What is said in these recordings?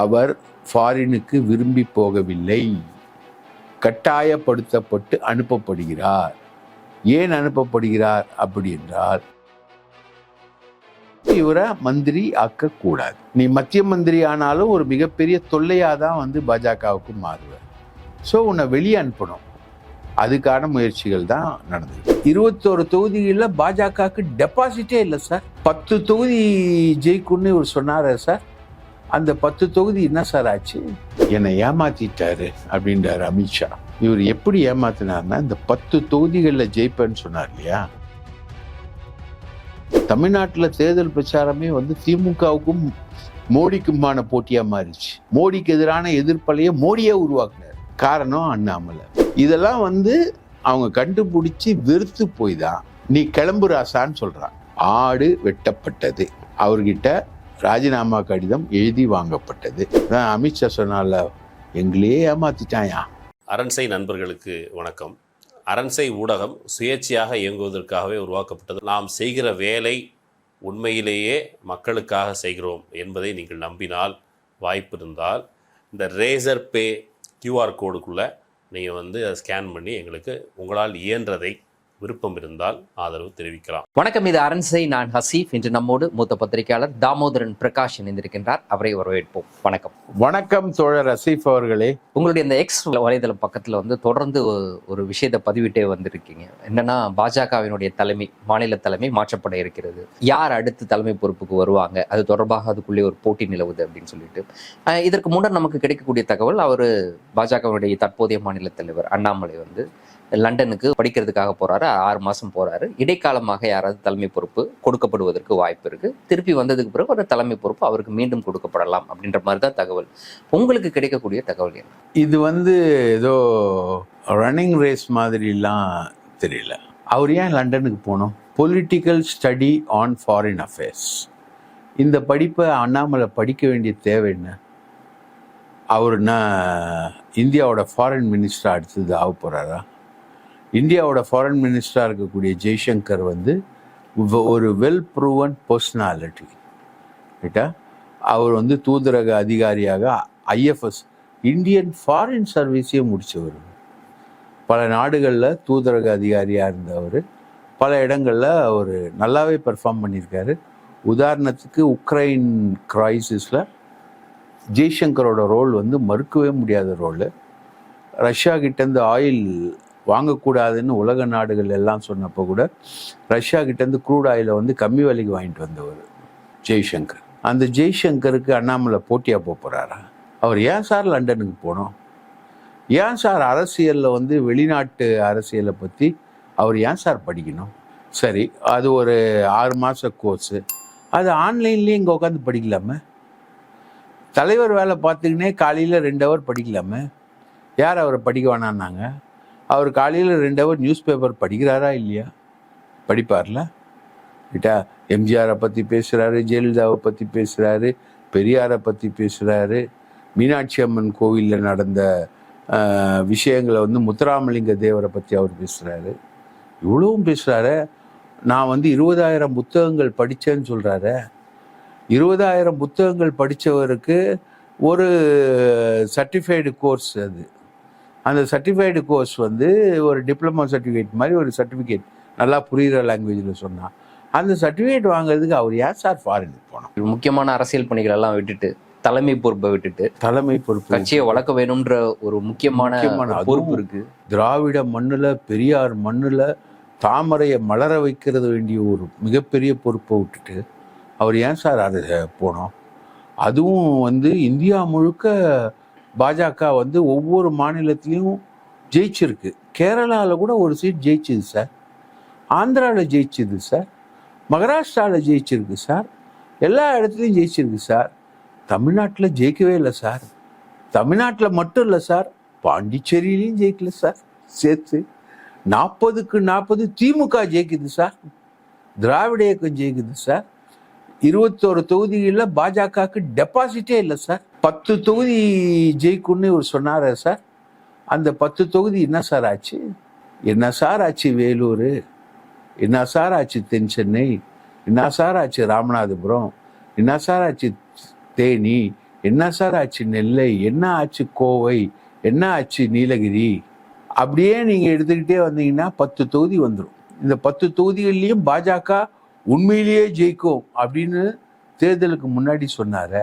அவர் ஃபாரினுக்கு விரும்பி போகவில்லை. கட்டாயப்படுத்தப்பட்டு அனுப்பப்படுகிறார். ஏன் அனுப்பப்படுகிறார் அப்படி என்றால் இவரை மந்திரி ஆக்கக்கூடாது. நீ மத்திய மந்திரி ஆனாலும் ஒரு மிகப்பெரிய தொல்லையாக தான் வந்து பாஜகவுக்கு மாறுவார் ஸோ உன்னை வெளியே அனுப்பணும். அதுக்கான முயற்சிகள் தான் நடந்தது. இருபத்தோரு தொகுதிகளில் பாஜகவுக்கு டெபாசிட்டே இல்லை சார் பத்து தொகுதி ஜெயிக்கும்னு இவர் சொன்னார் சார் அந்த பத்து தொகுதி என்ன சார் ஆச்சு? என்னை ஏமாத்திட்டாரு அப்படின்றாரு அமித்ஷா. இவர் எப்படி ஏமாத்தினார்னா இந்த பத்து தொகுதிகளில் ஜெயிப்பேன்னு சொன்னார் இல்லையா? தமிழ்நாட்டில் தேர்தல் பிரச்சாரமே வந்து திமுகவுக்கும் மோடிக்குமான போட்டியாக மாறிச்சு. மோடிக்கு எதிரான எதிர்ப்பலையை மோடியே உருவாக்குனார். காரணம் அண்ணாமலை. இதெல்லாம் வந்து அவங்க கண்டுபிடிச்சி வெறுத்து போய் தான். நீ கிளம்புராசான்னு சொல்கிறான் ஆடு வெட்டப்பட்டது. அவர்கிட்ட ராஜினாமா கடிதம் எழுதி வாங்கப்பட்டது. அதான் அமித்ஷா சொன்னால எங்களையே ஏமாத்திட்டாயா? அரண்சை நண்பர்களுக்கு வணக்கம். அரண்சை ஊடகம் சுயேட்சையாக இயங்குவதற்காகவே உருவாக்கப்பட்டது. நாம் செய்கிற வேலை உண்மையிலேயே மக்களுக்காக செய்கிறோம் என்பதை நீங்கள் நம்பினால் வாய்ப்பு இருந்தால் இந்த ரேசர் பே கியூஆர் கோடுக்குள்ளே நீங்கள் வந்து அதை ஸ்கேன் பண்ணி எங்களுக்கு உங்களால் இயன்றதை விருப்பம் இருந்தால் ஆதரவு தெரிவிக்கலாம். வணக்கம் இது அரண்சை. நான் ஹசீஃப் இன்று நம்மோடு மூத்த பத்திரிகையாளர் தாமோதரன் பிரகாஷ் இணைந்திருக்கின்றார். அவரை வரவேற்போம். வணக்கம். வணக்கம் தோழர் ரசீஃப் அவர்களே. உங்களுடைய இந்த எக்ஸ் வலைதளம் பக்கத்துல வந்து தொடர்ந்து ஒரு- விஷயத்தை பதிவிட்டே வந்திருக்கீங்க. என்னன்னா பாஜகவினுடைய தலைமை மாநில தலைமை மாற்றப்பட இருக்கிறது. யார் அடுத்து தலைமை பொறுப்புக்கு வருவாங்க? அது தொடர்பாக அதுக்குள்ளே ஒரு போட்டி நிலவுது அப்படின்னு சொல்லிட்டு. இதற்கு முன்னர் நமக்கு கிடைக்கக்கூடிய தகவல் அவர் பாஜகவினுடைய தற்போதைய மாநில தலைவர் அண்ணாமலை வந்து லண்டனுக்கு படிக்கிறதுக்காக போறாரு ஆறு மாசம் போறாரு. இடைக்காலமாக யாராவது தலைமை பொறுப்பு கொடுக்கப்படுவதற்கு வாய்ப்பு இருக்கு. திருப்பி வந்ததுக்கு பிறகு ஒரு தலைமை பொறுப்பு அவருக்கு மீண்டும் கொடுக்கப்படலாம் அப்படின்ற மாதிரி தான் தகவல். உங்களுக்கு கிடைக்கக்கூடிய தகவல் என்ன? இது வந்து ஏதோ ரன்னிங் ரேஸ் மாதிரிலாம் தெரியல. அவர் ஏன் லண்டனுக்கு போனோம்? Political study on foreign affairs இந்த படிப்பை அண்ணாமலை படிக்க வேண்டிய தேவை என்ன? அவர் என்ன இந்தியாவோட ஃபாரின் மினிஸ்டர் அடுத்தது ஆக போகிறாரா இந்தியாவோட ஃபாரின் மினிஸ்டராக இருக்கக்கூடிய ஜெய்சங்கர் வந்து ஒரு வெல் ப்ரூவன் பர்சனாலிட்டி ரைட்டா அவர் வந்து தூதரக அதிகாரியாக ஐஎஃப்எஸ் இந்தியன் ஃபாரின் சர்வீஸையும் முடித்தவர் பல நாடுகளில் தூதரக அதிகாரியாக இருந்தவர். பல இடங்களில் அவர் நல்லாவே பெர்ஃபார்ம் பண்ணியிருக்காரு. உதாரணத்துக்கு உக்ரைன் கிரைசிஸில் ஜெய்சங்கரோட ரோல் வந்து மறுக்கவே முடியாத ரோலு ரஷ்யா கிட்டேருந்து ஆயில் வாங்கக்கூடாதுன்னு உலக நாடுகள் எல்லாம் சொன்னப்போ கூட ரஷ்யா கிட்டேருந்து க்ரூட் ஆயிலை வந்து கம்மி விலைக்கு வாங்கிட்டு வந்தவர் ஜெய்சங்கர். அந்த ஜெய்சங்கருக்கு அண்ணாமலை போட்டியாக போக போகிறாரா அவர் ஏன் சார் லண்டனுக்கு போனோம்? ஏன் சார் அரசியலில் வந்து வெளிநாட்டு அரசியலை பற்றி அவர் ஏன் சார் படிக்கணும்? சரி அது ஒரு ஆறு மாத கோர்ஸு அது ஆன்லைன்லேயே இங்கே உட்காந்து படிக்கலாமே? தலைவர் வேலை பார்த்துக்கினே காலையில் ரெண்டு ஹவர் படிக்கலாமே? யார் அவரை படிக்க வேணான்னாங்க அவர் காலையில் ரெண்டு ஹவர் நியூஸ் பேப்பர் படிக்கிறாரா இல்லையா? படிப்பார்ல? ரைட்டா எம்ஜிஆரை பற்றி பேசுகிறாரு ஜெயலலிதாவை பற்றி பேசுகிறாரு பெரியாரை பற்றி பேசுகிறாரு மீனாட்சி அம்மன் கோவிலில் நடந்த விஷயங்களை வந்து முத்துராமலிங்க தேவரை பற்றி அவர் பேசுகிறாரு இவ்வளவும் பேசுகிறாரு நான் வந்து இருபதாயிரம் புத்தகங்கள் படித்தேன்னு சொல்கிறாரு இருபதாயிரம் புத்தகங்கள் படித்தவருக்கு ஒரு சர்டிஃபைடு கோர்ஸ் அது. அந்த சர்டிஃபைடு கோர்ஸ் வந்து ஒரு டிப்ளமோ சர்டிஃபிகேட் மாதிரி ஒரு சர்டிஃபிகேட் நல்லா புரிகிற லாங்குவேஜில் சொன்னான் அந்த சர்டிஃபிகேட் வாங்குறதுக்கு அவர் ஏன் சார் ஃபாரினுக்கு போனோம். முக்கியமான அரசியல் பணிகள் எல்லாம் விட்டுட்டு தலைமை பொறுப்பை விட்டுட்டு தலைமை பொறுப்பு கட்சியை வளர்க்க வேணும்ன்ற ஒரு முக்கியமான பொறுப்பு இருக்கு. திராவிட மண்ணில் பெரியார் மண்ணில் தாமரையை மலர வைக்கிறது வேண்டிய ஒரு மிகப்பெரிய பொறுப்பை விட்டுட்டு அவர் ஏன் சார் அது போனோம்? அதுவும் வந்து இந்தியா முழுக்க பாஜக வந்து ஒவ்வொரு மாநிலத்திலையும் ஜெயிச்சிருக்கு. கேரளாவில் கூட ஒரு சீட் ஜெயிச்சுது சார் ஆந்திராவில் ஜெயிச்சுது சார் மகாராஷ்டிராவில் ஜெயிச்சிருக்கு சார் எல்லா இடத்துலையும் ஜெயிச்சிருக்கு சார் தமிழ்நாட்டில் ஜெயிக்கவே இல்லை சார் தமிழ்நாட்டில் மட்டும் இல்லை சார் பாண்டிச்சேரியிலையும் ஜெயிக்கல சார் சேர்த்து நாற்பதுக்கு நாற்பது திமுக ஜெயிக்குது சார் திராவிட இயக்கம் ஜெயிக்குது சார் இருபத்தோரு தொகுதிகளில் பாஜகவுக்கு டெபாசிட்டே இல்லை சார் பத்து தொகுதி ஜெயிக்கும்னு இவர் சொன்னார் சார் அந்த பத்து தொகுதி என்ன சார் ஆச்சு? என்ன சார் ஆச்சு வேலூர்? என்ன சார் ஆச்சு தென் சென்னை? என்ன சார் ஆச்சு ராமநாதபுரம்? என்ன சார் ஆச்சு தேனி? என்ன சார் ஆச்சு நெல்லை? என்ன ஆச்சு கோவை? என்ன ஆச்சு நீலகிரி? அப்படியே நீங்கள் எடுத்துக்கிட்டே வந்தீங்கன்னா பத்து தொகுதி வந்துடும் இந்த பத்து தொகுதிகள்லையும் பாஜக உண்மையிலேயே ஜெயிக்கும் அப்படின்னு தேர்தலுக்கு முன்னாடி சொன்னார்.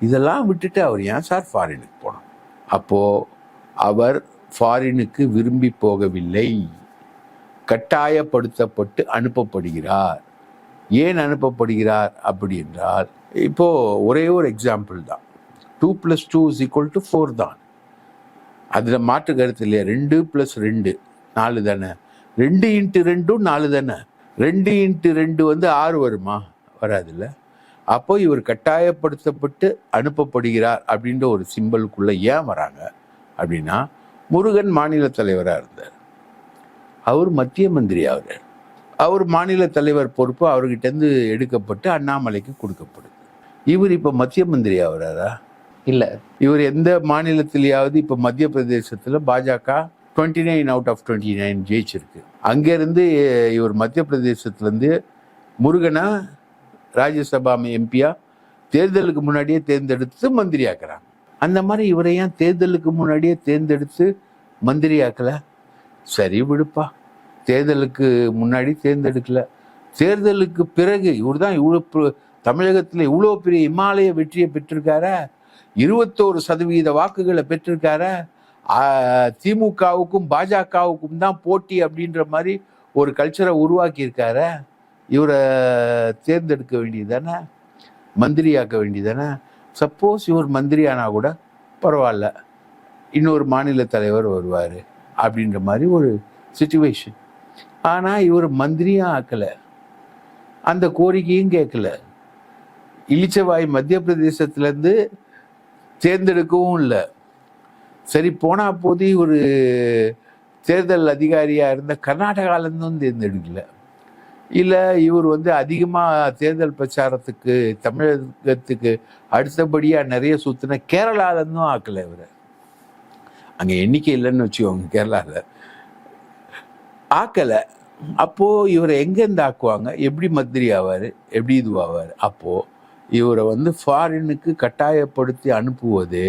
இதெல்லாம் விட்டுட்டு அவர் ஏன் சார் ஃபாரினுக்கு போனோம் அப்போது அவர் ஃபாரினுக்கு விரும்பி போகவில்லை. கட்டாயப்படுத்தப்பட்டு அனுப்பப்படுகிறார். ஏன் அனுப்பப்படுகிறார் அப்படி என்றால் இப்போது ஒரே ஒரு எக்ஸாம்பிள் தான். Two plus two is equal to four தான். அதில் மாற்று கருத்து இல்லையா? ரெண்டு ப்ளஸ் ரெண்டு நாலு தானே? ரெண்டு இன்ட்டு ரெண்டும் நாலு தானே? ரெண்டு இன்ட்டு ரெண்டு வந்து ஆறு வருமா? வராதுல்ல. அப்போ இவர் கட்டாயப்படுத்தப்பட்டு அனுப்பப்படுகிறார் அப்படின்ற ஒரு சிம்பலுக்குள்ள ஏன் வராங்க? அப்படின்னா முருகன் மாநில தலைவராக இருந்தார். அவர் மத்திய மந்திரி ஆகிறார் அவர் மாநில தலைவர் பொறுப்பு அவர்கிட்டேருந்து எடுக்கப்பட்டு அண்ணாமலைக்கு கொடுக்கப்படுது. இவர் இப்போ மத்திய மந்திரி ஆகிறாரா இல்ல. இவர் எந்த மாநிலத்திலேயாவது இப்போ மத்திய பிரதேசத்தில் பாஜக twenty nine out of twenty nine ஜெயிச்சிருக்கு. அங்கேருந்து இவர் மத்திய பிரதேசத்துலேருந்து முருகனா ராஜ்யசபா எம்பியா தேர்தலுக்கு முன்னாடியே தேர்ந்தெடுத்து மந்திரி ஆக்குறாங்க அந்த மாதிரி இவரை ஏன் தேர்தலுக்கு முன்னாடியே தேர்ந்தெடுத்து மந்திரி ஆக்கலை சரி விடுப்பா. தேர்தலுக்கு முன்னாடி தேர்ந்தெடுக்கல. தேர்தலுக்கு பிறகு இவர் தான் இவ்வளோ தமிழகத்தில் இவ்வளோ பெரிய இமாலய வெற்றியை பெற்றிருக்காரா? இருபத்தோரு சதவீத வாக்குகளை பெற்றிருக்காரா? திமுகவுக்கும் பாஜகவுக்கும் தான் போட்டி அப்படின்ற மாதிரி ஒரு கல்ச்சரை உருவாக்கியிருக்கார. இவரை தேர்ந்தெடுக்க வேண்டியதானே மந்திரியாக்க வேண்டியதானே சப்போஸ் இவர் மந்திரியானா கூட பரவாயில்ல. இன்னொரு மாநில தலைவர் வருவார் அப்படின்ற மாதிரி ஒரு சுச்சுவேஷன் ஆனால் இவர் மந்திரியும் ஆக்கலை. அந்த கோரிக்கையும் கேட்கல. இளிச்சவாய் மத்திய பிரதேசத்துலேருந்து தேர்ந்தெடுக்கவும் இல்லை. சரி போனா போது ஒரு தேர்தல் அதிகாரியாக இருந்த கர்நாடகாலேருந்தும் தேர்ந்தெடுக்கல. இல்லை இவர் வந்து அதிகமாக தேர்தல் பிரச்சாரத்துக்கு தமிழகத்துக்கு அடுத்தபடியாக நிறைய சுற்றின கேரளாலேருந்தும் ஆக்கலை இவர். அங்கே எண்ணிக்கை இல்லைன்னு வச்சுக்கோங்க கேரளாவில் ஆக்கலை. அப்போது இவரை எங்கேருந்து ஆக்குவாங்க? எப்படி மந்திரி ஆவார்? எப்படி இதுவாவார் அப்போது இவரை வந்து ஃபாரினுக்கு கட்டாயப்படுத்தி அனுப்புவது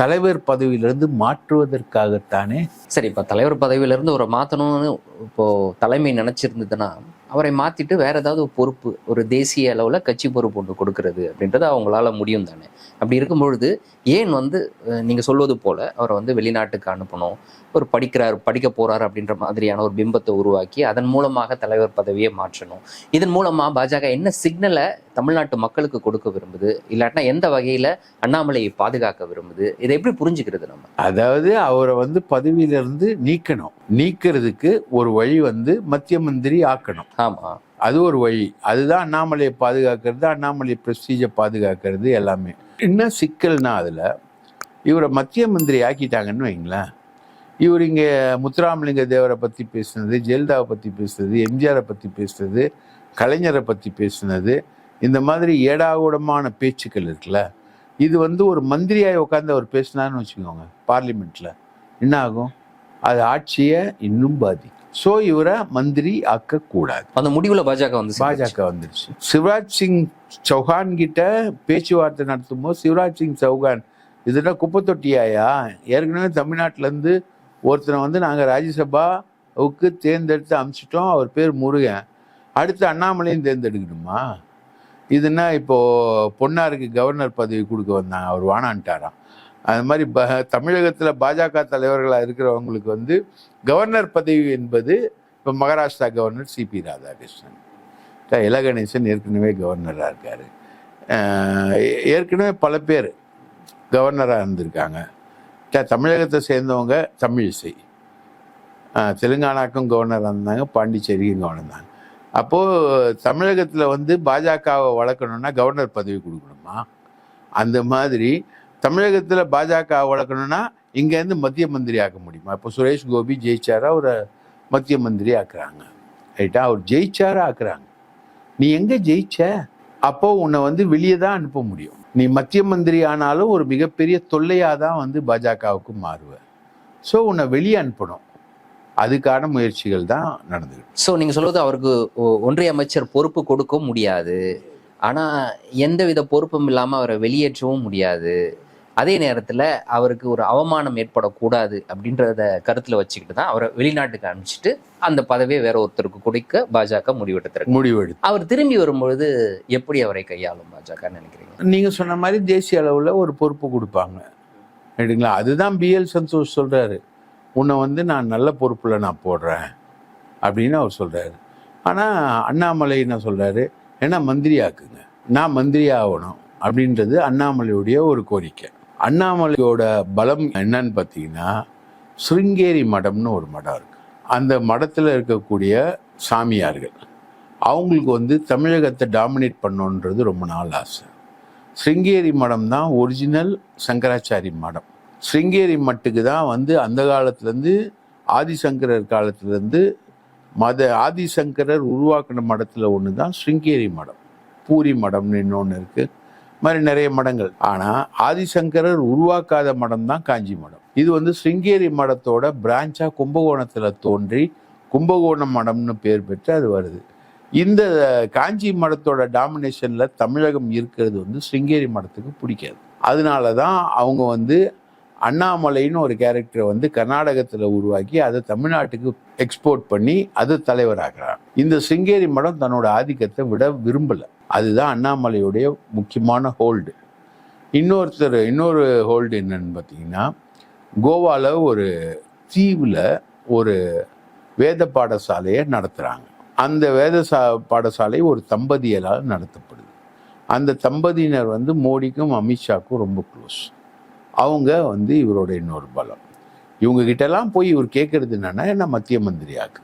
தலைவர் பதவியிலிருந்து மாற்றுவதற்காகத்தானே? சரி இப்போ தலைவர் பதவியிலிருந்து ஒரு அவரை இப்போது தலைமை நினச்சிருந்ததுன்னா அவரை மாற்றிட்டு வேற ஏதாவது ஒரு பொறுப்பு ஒரு தேசிய அளவில் கட்சி பொறுப்பு ஒன்று கொடுக்கறது அப்படின்றது அவங்களால முடியும் தானே? அப்படி இருக்கும் பொழுது ஏன் வந்து நீங்கள் சொல்வது போல் அவரை வந்து வெளிநாட்டுக்கு அனுப்பணும் ஒரு படிக்கிறார் படிக்க போறார் அப்படின்ற மாதிரியான ஒரு பிம்பத்தை உருவாக்கி அதன் மூலமாக தலைவர் பதவியை மாற்றணும். இதன் மூலமா பாஜக என்ன சிக்னலை தமிழ்நாட்டு மக்களுக்கு கொடுக்க விரும்புது? இல்லாட்டினா எந்த வகையில அண்ணாமலையை பாதுகாக்க விரும்புது? இதை எப்படி புரிஞ்சுக்கிறது நம்ம? அதாவது அவரை வந்து பதவியிலிருந்து நீக்கணும். நீக்கிறதுக்கு ஒரு வழி வந்து மத்திய மந்திரி ஆக்கணும். ஆமா. அது ஒரு வழி. அதுதான் அண்ணாமலையை பாதுகாக்கிறது அண்ணாமலை பிரஸ்டீஜை பாதுகாக்கிறது எல்லாமே. என்ன சிக்கல்னா அதில் இவரை மத்திய மந்திரி ஆக்கிட்டாங்கன்னு வைங்களேன். இவர் இங்கே முத்துராமலிங்க தேவரை பற்றி பேசுனது ஜெயலலிதாவை பற்றி பேசுனது எம்ஜிஆரை பற்றி பேசுனது கலைஞரை பற்றி பேசுனது இந்த மாதிரி ஏடாகூடமான பேச்சுக்கள் இருக்குல்ல. இது வந்து ஒரு மந்திரியாய் உட்காந்து அவர் பேசினான்னு வச்சுக்கோங்க பார்லிமெண்ட்டில் என்ன ஆகும் அது ஆட்சியை இன்னும் பாதிக்கும். ஸோ இவரை மந்திரி ஆக்கக்கூடாது. அந்த முடிவுல பாஜக வந்து. பாஜக வந்துருச்சு. சிவராஜ் சிங் சௌஹான் கிட்ட பேச்சுவார்த்தை நடத்தும் போது சிவராஜ் சிங் சௌஹான் இதுனா குப்பை தொட்டியாயா? ஏற்கனவே தமிழ்நாட்டுல இருந்து ஒருத்தனை வந்து நாங்கள் ராஜ்யசபாவுக்கு தேர்ந்தெடுத்து அமிச்சிட்டோம். அவர் பேர் முருகன். அடுத்து அண்ணாமலையும் தேர்ந்தெடுக்கணுமா? இதுனா இப்போது பொன்னாருக்கு கவர்னர் பதவி கொடுக்க வந்தாங்க. அவர் வானான்ட்டாராம் அது மாதிரி ப தமிழகத்தில் பாஜக தலைவர்களாக இருக்கிறவங்களுக்கு வந்து கவர்னர் பதவி என்பது இப்போ Maharashtra governor C P Radhakrishnan. Ila Ganesan ஏற்கனவே கவர்னராக இருக்கார். ஏற்கனவே பல பேர் கவர்னராக இருந்திருக்காங்க. தமிழகத்தை சேர்ந்தவங்க தமிழிசை. தெலுங்கானாக்கும் கவர்னராக இருந்தாங்க பாண்டிச்சேரிக்கும் கவர்னர் இருந்தாங்க. அப்போது தமிழகத்தில் வந்து பாஜகவை வளர்க்கணும்னா கவர்னர் பதவி கொடுக்கணுமா? அந்த மாதிரி தமிழகத்தில் பாஜகவை வளர்க்கணும்னா இங்கேருந்து மத்திய மந்திரி ஆக்க முடியுமா? இப்போ சுரேஷ் கோபி ஜெயிச்சாரா? அவரை மத்திய மந்திரி ஆக்குறாங்க. ரைட்டா அவர் ஜெயிச்சாரா? ஆக்குறாங்க. நீ எங்கே ஜெயிச்ச? அப்போது உன்னை வந்து வெளியே தான் அனுப்ப முடியும். நீ மத்திய மந்திரி ஆனாலும் ஒரு மிகப்பெரிய தொல்லையாக தான் வந்து பாஜகவுக்கு மாறுவ. ஸோ உன்னை வெளியே அனுப்பணும். அதுக்கான முயற்சிகள் தான் நடந்துகிட்டு. ஸோ நீங்கள் சொல்வது அவருக்கு ஒ- ஒன்றிய அமைச்சர் பொறுப்பு கொடுக்க முடியாது. ஆனால் எந்தவித பொறுப்பும் இல்லாமல் அவரை வெளியேற்றவும் முடியாது. அதே நேரத்துல அவருக்கு ஒரு அவமானம் ஏற்படக்கூடாது அப்படின்றத கருத்துல வச்சுக்கிட்டு தான் அவரை வெளிநாட்டுக்கு அனுப்பிச்சிட்டு அந்த பதவியை வேற ஒருத்தருக்கு கொடுக்க பாஜக முடிவெடுத்திருக்கு. முடிவெடுத்து. அவர் திரும்பி வரும்பொழுது எப்படி அவரை கையாளும் பாஜக நினைக்கிறீங்க? நீங்க சொன்ன மாதிரி தேசிய அளவுல ஒரு பொறுப்பு கொடுப்பாங்க. ரைட்டுங்களா அதுதான் பிஎல் சந்தோஷ் சொல்றாரு. உன்னை வந்து நான் நல்ல பொறுப்புல நான் போடுறேன் அப்படின்னு அவர் சொல்றாரு. ஆனா அண்ணாமலை என்ன சொல்றாரு என்ன மந்திரி ஆக்குங்க நான் மந்திரி ஆகணும் அப்படின்றது அண்ணாமலையுடைய ஒரு கோரிக்கை. அண்ணாமலையோட பலம் என்னன்னு பார்த்தீங்கன்னா ஸ்ருங்கேரி மடம்னு ஒரு மடம் இருக்குது அந்த மடத்தில் இருக்கக்கூடிய சாமியார்கள். அவங்களுக்கு வந்து தமிழகத்தை டாமினேட் பண்ணணுன்றது ரொம்ப நாள் ஆசை. ஸ்ருங்கேரி மடம் தான் ஒரிஜினல் சங்கராச்சாரி மடம். ஸ்ருங்கேரி மட்டுக்கு தான் வந்து அந்த காலத்துலேருந்து ஆதிசங்கரர் காலத்துலேருந்து மத ஆதிசங்கரர் உருவாக்கின மடத்தில் ஒன்று தான் ஸ்ருங்கேரி மடம். பூரி மடம்னு இன்னொன்று இருக்குது மாதிரி நிறைய மடங்கள். ஆனால் ஆதிசங்கரர் உருவாக்காத மடம் தான் காஞ்சி மடம். இது வந்து சிங்கேரி மடத்தோட பிரான்ச்சாக கும்பகோணத்தில் தோன்றி கும்பகோணம் மடம்னு பேர் பெற்று அது வருது. இந்த காஞ்சி மடத்தோட டாமினேஷனில் தமிழகம் இருக்கிறது வந்து சிங்கேரி மடத்துக்கு பிடிக்காது. அதனால தான் அவங்க வந்து அண்ணாமலைன்னு ஒரு கேரக்டரை வந்து கர்நாடகத்தில் உருவாக்கி அதை தமிழ்நாட்டுக்கு எக்ஸ்போர்ட் பண்ணி அது தலைவராகிறார் இந்த சிருங்கேரி மடம் தன்னோட ஆதிக்கத்தை விட விரும்பல. அதுதான் அண்ணாமலையுடைய முக்கியமான ஹோல்டு இன்னொருத்தர் இன்னொரு ஹோல்டு என்னன்னு பார்த்தீங்கன்னா கோவாவில் ஒரு தீவில் ஒரு வேத பாடசாலையை நடத்துகிறாங்க அந்த வேத சா பாடசாலை ஒரு தம்பதியலால் நடத்தப்படுது. அந்த தம்பதியினர் வந்து மோடிக்கும் அமித்ஷாக்கும் ரொம்ப க்ளோஸ் அவங்க வந்து இவரோட இன்னொரு பலம். இவங்ககிட்டலாம் போய் இவர் கேட்குறது என்னென்னா என்ன மத்திய மந்திரியாக்கு?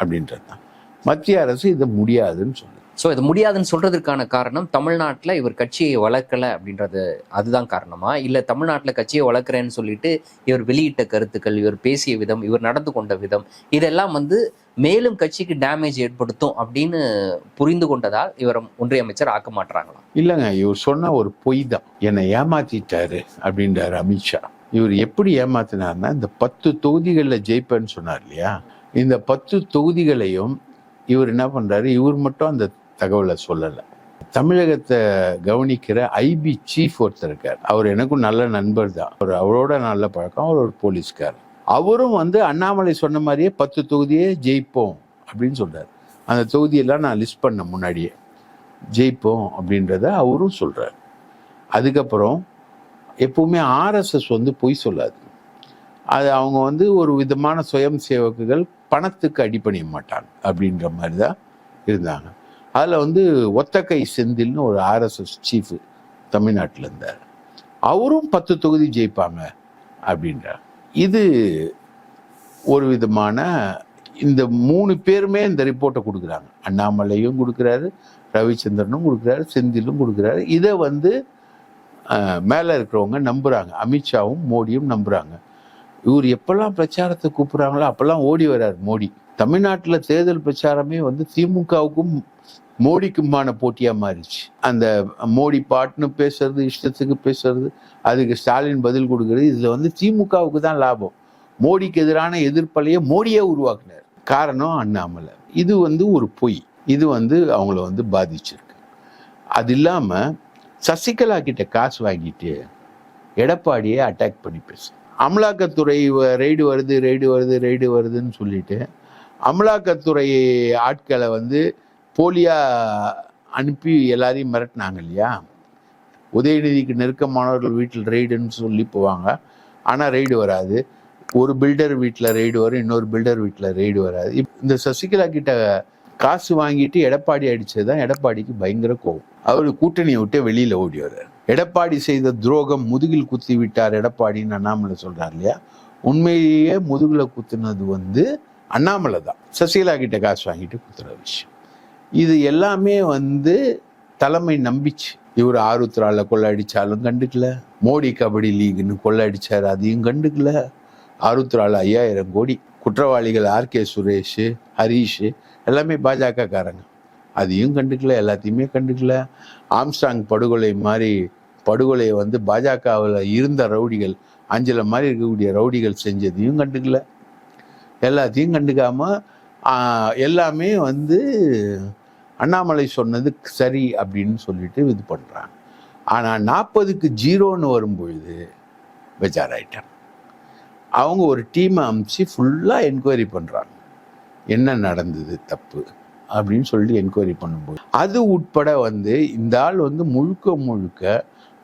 அப்படின்றது தான் மத்திய அரசு இது முடியாதுன்னு சொல்லுது. ஸோ இது முடியாதுன்னு சொல்றதுக்கான காரணம் தமிழ்நாட்டில் இவர் கட்சியை வளர்க்கல அப்படின்றது அதுதான் காரணமா? இல்லை தமிழ்நாட்டில் கட்சியை வளர்க்குறேன்னு சொல்லிட்டு இவர் வெளியிட்ட கருத்துக்கள் இவர் பேசிய விதம் இவர் நடந்து கொண்ட விதம் இதெல்லாம் வந்து மேலும் கட்சிக்கு டேமேஜ் ஏற்படுத்தும் அப்படின்னு புரிந்து கொண்டதால் இவர் ஒன்றிய அமைச்சர் ஆக்க மாட்டாங்களா இல்லைங்க இவர் சொன்ன ஒரு பொய் தான் என்னை ஏமாத்திட்டாரு அப்படின்றாரு அமித்ஷா இவர் எப்படி ஏமாத்தினார்னா இந்த பத்து தொகுதிகளில் ஜெயிப்பேன்னு சொன்னார் இல்லையா? இந்த பத்து தொகுதிகளையும் இவர் என்ன பண்ணுறாரு இவர் மட்டும் அந்த தகவலை சொல்லலை. தமிழகத்தை கவனிக்கிற ஐபி சீஃப் ஒருத்தர் இருக்கார். அவர் எனக்கும் நல்ல நண்பர் தான். அவர் அவரோட நல்ல பழக்கம். அவர் ஒரு போலீஸ்கார் அவரும் வந்து அண்ணாமலை சொன்ன மாதிரியே பத்து தொகுதியே ஜெயிப்போம் அப்படின்னு சொல்கிறார் அந்த தொகுதியெல்லாம் நான் லிஸ்ட் பண்ண முன்னாடியே. ஜெயிப்போம் அப்படின்றத அவரும் சொல்கிறார் அதுக்கப்புறம் எப்பவுமே ஆர்எஸ்எஸ் வந்து பொய் சொல்லாது. அது அவங்க வந்து ஒரு விதமான சுயம் சேவக்குகள் பணத்துக்கு அடிபணிய மாட்டாங்க அப்படின்ற மாதிரி தான் இருந்தாங்க. அதில் வந்து ஒத்தக்கை செந்தில்னு ஒரு ஆர்எஸ்எஸ் சீஃப் தமிழ்நாட்டில் இருந்தார். அவரும் பத்து தொகுதி ஜெயிப்பாங்க அப்படின்றார். இது ஒரு விதமான இந்த மூணு பேருமே இந்த ரிப்போர்ட்டை கொடுக்குறாங்க. அண்ணாமலையும் கொடுக்குறாரு ரவிச்சந்திரனும் கொடுக்குறாரு செந்திலும் கொடுக்குறாரு. இதை வந்து மேலே இருக்கிறவங்க நம்புகிறாங்க அமித்ஷாவும் மோடியும் நம்புகிறாங்க இவர் எப்பெல்லாம் பிரச்சாரத்தை கூப்பிடுறாங்களோ அப்பெல்லாம் ஓடி வர்றார் மோடி. தமிழ்நாட்டில் தேர்தல் பிரச்சாரமே வந்து திமுகவுக்கும் மோடிக்குமான போட்டியாக மாறிச்சு அந்த மோடி பாட்டுன்னு பேசுறது இஷ்டத்துக்கு பேசுறது அதுக்கு ஸ்டாலின் பதில் கொடுக்கறது இதில் வந்து திமுகவுக்கு தான் லாபம். மோடிக்கு எதிரான எதிர்ப்பலையை மோடியே உருவாக்குனார். காரணம் அண்ணாமலை. இது வந்து ஒரு பொய். இது வந்து அவங்கள வந்து பாதிச்சிருக்கு. அது இல்லாமல் சசிகலா கிட்ட காசு வாங்கிட்டு எடப்பாடியை அட்டாக் பண்ணி பேசு அமலாக்கத்துறை ரெய்டு வருது ரெய்டு வருது ரெய்டு வருதுன்னு சொல்லிட்டு அமலாக்கத்துறை ஆட்களை வந்து போலியாக அனுப்பி எல்லாரையும் மிரட்டினாங்க இல்லையா? உதயநிதிக்கு நெருக்கமானவர்கள் வீட்டில் ரெய்டுன்னு சொல்லி போவாங்க. ஆனால் ரெய்டு வராது. ஒரு பில்டர் வீட்டில் ரெய்டு வரும் இன்னொரு பில்டர் வீட்டில் ரெய்டு வராது. இந்த சசிகலா கிட்ட காசு வாங்கிட்டு எடப்பாடி அடித்தது தான் எடப்பாடிக்கு பயங்கர கோவம். அவர் கூட்டணியை விட்டு வெளியில் ஓடி வர்றார். எடப்பாடி செய்த துரோகம் முதுகில் குத்தி விட்டார் எடப்பாடின்னு அண்ணாமலை சொல்றார் இல்லையா? உண்மையிலேயே முதுகில் குத்துனது வந்து அண்ணாமலை தான். சசிகலா கிட்ட காசு வாங்கிட்டு குத்துற விஷயம். இது எல்லாமே வந்து தலைமை நம்பிச்சு. இவர் ஆருத்ரால கொள்ளடிச்சாலும் கண்டுக்கல. மோடி கபடி லீக்னு கொள்ளடிச்சார் அதையும் கண்டுக்கல. ஆருத்ரால ஐயாயிரம் கோடி. குற்றவாளிகள் ஆர்கே சுரேஷ் ஹரீஷ் எல்லாமே பாஜக காரங்க அதையும் கண்டுக்கல எல்லாத்தையுமே கண்டுக்கல. ஆம்ஸ்டாங் படுகொலை மாதிரி படுகொலையை வந்து பாஜகவில் இருந்த ரவுடிகள் அஞ்சலை மாதிரி இருக்கக்கூடிய ரவுடிகள் செஞ்சதையும் கண்டுக்கல. எல்லாத்தையும் கண்டுக்காமல் எல்லாமே வந்து அண்ணாமலை சொன்னது சரி அப்படின்னு சொல்லிட்டு இது பண்ணுறாங்க ஆனால் நாற்பதுக்கு ஜீரோன்னு வரும்பொழுது பெஜாராயிட்டாங்க அவங்க ஒரு டீமை அமுச்சு ஃபுல்லாக என்கொயரி பண்ணுறாங்க என்ன நடந்தது தப்பு அப்படின்னு சொல்லி என்கொயரி பண்ணும்போது. அது உட்பட வந்து இந்த ஆள் வந்து முழுக்க முழுக்க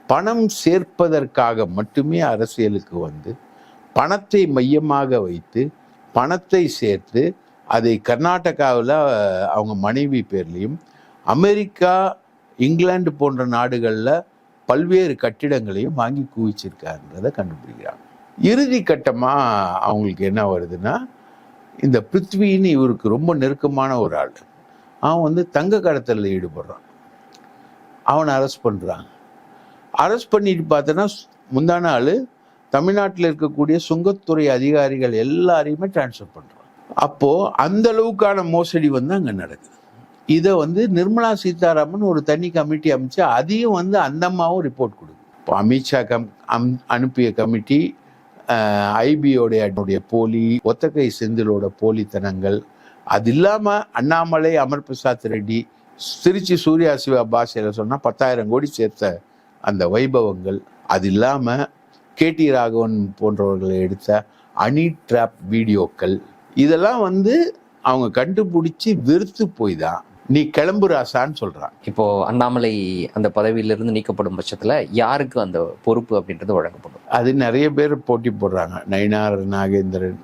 பணம் சேர்ப்பதற்காக மட்டுமே அரசியலுக்கு வந்து பணத்தை மையமாக வைத்து பணத்தை சேர்த்து அதை கர்நாடகாவில் அவங்க மனைவி பேர்லேயும் அமெரிக்கா இங்கிலாந்து போன்ற நாடுகளில் பல்வேறு கட்டிடங்களையும் வாங்கி குவிச்சிருக்காருன்றதை கண்டுபிடிக்கிறாங்க. இறுதி கட்டமாக அவங்களுக்கு என்ன வருதுன்னா இந்த பிருத்வின்னு இவருக்கு ரொம்ப நெருக்கமான ஒரு ஆள். அவன் வந்து தங்க கடத்தலில் ஈடுபடுறான். அவனை அரெஸ்ட் பண்ணுறாங்க அரெஸ்ட் பண்ணிட்டு பார்த்தோன்னா முந்தான ஆள் தமிழ்நாட்டில் இருக்கக்கூடிய சுங்கத்துறை அதிகாரிகள் எல்லாரையுமே டிரான்ஸ்ஃபர் பண்ணுறோம் அப்போது அந்த அளவுக்கான மோசடி வந்து அங்கே நடக்குது. இதை வந்து நிர்மலா சீதாராமன் ஒரு தனி கமிட்டி அமைச்சு அதையும் வந்து அந்தம்மாவும் ரிப்போர்ட் கொடுக்கும் இப்போ அமித்ஷா கம் அம் அனுப்பிய கமிட்டி ஐபியோடைய என்னுடைய போலி ஒத்தக்கை செந்திலோட போலித்தனங்கள் அது இல்லாமல் அண்ணாமலை அமர் பிரசாத் ரெட்டி திருச்சி சூர்யா சிவா பாஷையில் சொன்னால் பத்தாயிரம் கோடி சேர்த்த அந்த வைபவங்கள் அது இல்லாமல் கேடி ராகவன் போன்றவர்களை எடுத்த அனி ட்ராப் வீடியோக்கள் இதெல்லாம் வந்து அவங்க கண்டுபிடிச்சி வெறுத்து போய் தான். நீ கிளம்பு ராசான்னு சொல்றான். இப்போ அண்ணாமலை அந்த பதவியிலிருந்து நீக்கப்படும் பட்சத்துல யாருக்கு அந்த பொறுப்பு அப்படின்றது வழங்கப்படும்? அது நிறைய பேர் போட்டி போடுறாங்க. நயினார் நாகேந்திரன்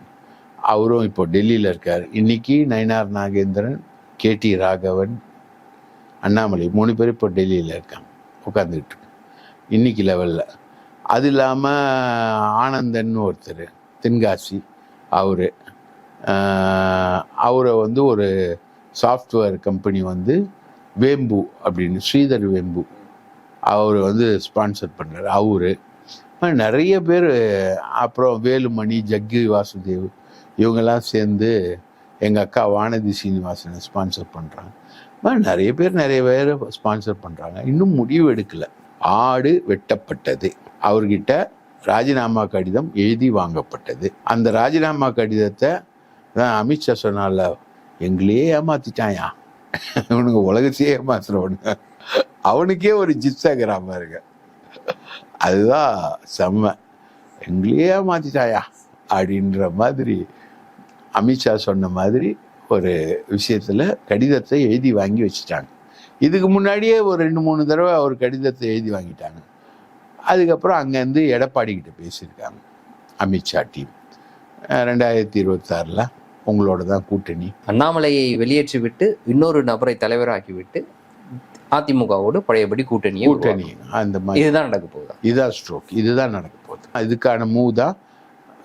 அவரும் இப்போ டெல்லியில் இருக்கார். இன்னைக்கு நயினார் நாகேந்திரன் கேடி ராகவன் அண்ணாமலை மூணு பேர் இப்போ டெல்லியில் இருக்காங்க. உட்காந்துக்கிட்டு இன்னைக்கு லெவலில் அது இல்லாமல் ஆனந்தன் ஒருத்தர் தென்காசி அவர். அவரை வந்து ஒரு சாஃப்ட்வேர் கம்பெனி வந்து வேம்பு அப்படின்னு ஸ்ரீதர் வேம்பு. அவர் வந்து ஸ்பான்சர் பண்ணார் அவரு. நிறைய பேர் அப்புறம் வேலுமணி ஜக்கி வாசுதேவ் இவங்கெல்லாம் சேர்ந்து எங்கள் அக்கா வானதி சீனிவாசனை ஸ்பான்சர் பண்ணுறாங்க நிறைய பேர் நிறைய பேர் ஸ்பான்சர் பண்ணுறாங்க இன்னும் முடிவு எடுக்கலை. ஆடு வெட்டப்பட்டது. அவர்கிட்ட ராஜினாமா கடிதம் எழுதி வாங்கப்பட்டது. அந்த ராஜினாமா கடிதத்தை தான் அமித்ஷா சொன்னால எங்களையே ஏமாத்திட்டாயா? இவனுங்க உலகத்தையே ஏமாத்துறவனுங்க அவனுக்கே ஒரு ஜிப்ஸாகிறான் பாருங்க அதுதான் செம்ம. எங்களையே ஏமாத்திட்டாயா? அப்படின்ற மாதிரி அமித்ஷா சொன்ன மாதிரி ஒரு விஷயத்தில் கடிதத்தை எழுதி வாங்கி வச்சுட்டாங்க. இதுக்கு முன்னாடியே ஒரு ரெண்டு மூணு தடவை ஒரு கடிதத்தை எழுதி வாங்கிட்டாங்க. அதுக்கப்புறம் அங்கேருந்து எடப்பாடி கிட்ட பேசியிருக்காங்க அமித்ஷா டீம். ரெண்டாயிரத்தி இருபத்தாறில் உங்களோட தான் கூட்டணி. அண்ணாமலையை வெளியேற்றி விட்டு இன்னொரு நபரை தலைவராக்கி விட்டு அதிமுகவோடு பழையபடி கூட்டணி உருவாக்கணும். அந்த மாதிரி. இதுதான் நடக்க போகுதா? இதுதான் ஸ்ட்ரோக் இதுதான் நடக்க போகுது. இதுக்கான மூவ் தான்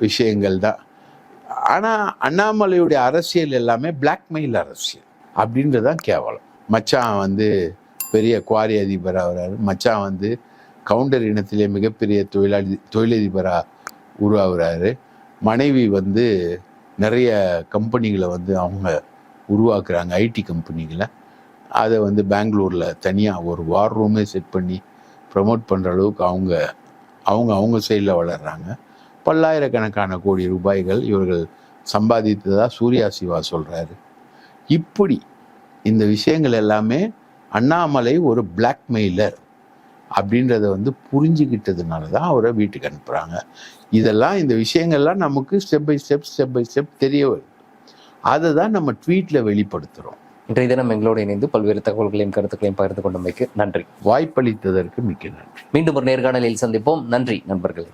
விஷயங்கள் தான். ஆனால் அண்ணாமலையுடைய அரசியல் எல்லாமே பிளாக்மெயில் அரசியல் அப்படின்றது தான் கேவலம். மச்சான் வந்து பெரிய குவாரி அதிபராக வர்றாரு மச்சான் வந்து கவுண்டர் இனத்திலே மிகப்பெரிய தொழிலாளி தொழிலதிபராக உருவாகுறாரு. மனைவி வந்து நிறைய கம்பெனிகளை வந்து அவங்க உருவாக்குறாங்க ஐடி கம்பெனிகளை. அதை வந்து பெங்களூரில் தனியாக ஒரு வார் ரூமே செட் பண்ணி ப்ரமோட் பண்ணுற அளவுக்கு அவங்க அவங்க அவங்க சைடில் வளர்கிறாங்க பல்லாயிரக்கணக்கான கோடி ரூபாய்கள் இவர்கள் சம்பாதித்ததாக சூர்யா சிவா சொல்கிறாரு இப்படி இந்த விஷயங்கள் எல்லாமே அண்ணாமலை ஒரு பிளாக்மெயிலர் அப்படின்றத வந்து புரிஞ்சுக்கிட்டதுனால தான் அவரை வீட்டுக்கு அனுப்புகிறாங்க இதெல்லாம் இந்த விஷயங்கள்லாம் நமக்கு step by step step by step தெரிய வருது. அதை தான் நம்ம ட்வீட்டில் வெளிப்படுத்துகிறோம் இன்றைய தினம் எங்களோடு இணைந்து பல்வேறு தகவல்களையும் கருத்துக்களையும் பகிர்ந்து கொண்டமைக்கு நன்றி. வாய்ப்பளித்ததற்கு மிக்க நன்றி. மீண்டும் ஒரு நேர்காணலில் சந்திப்போம். நன்றி நண்பர்களே.